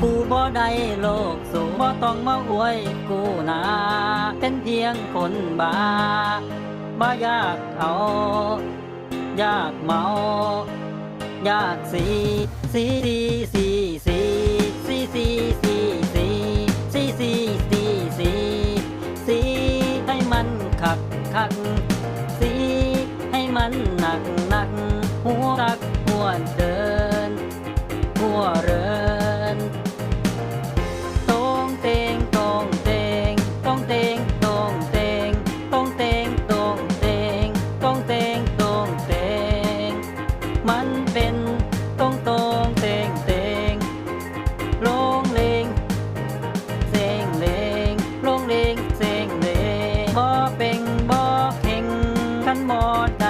กูบ่ได้โลกสูงบ่ต้องมาอวยกูนาเป็นเพียงคนบาบ่อยากเอาอยากเมาอยากสีสีัก สีให้มันหนักหนัก หัวรักหัวเดิน หัวเรินตองเตงตองเตงตองเตงตองเตงตองเตงตองเตงตองเตงตองเตงมันเป็นตองตองเตงเตงลงเลงเซงเลงลงเลงเซงเลงบ่เป็นบ่ ฉันหมด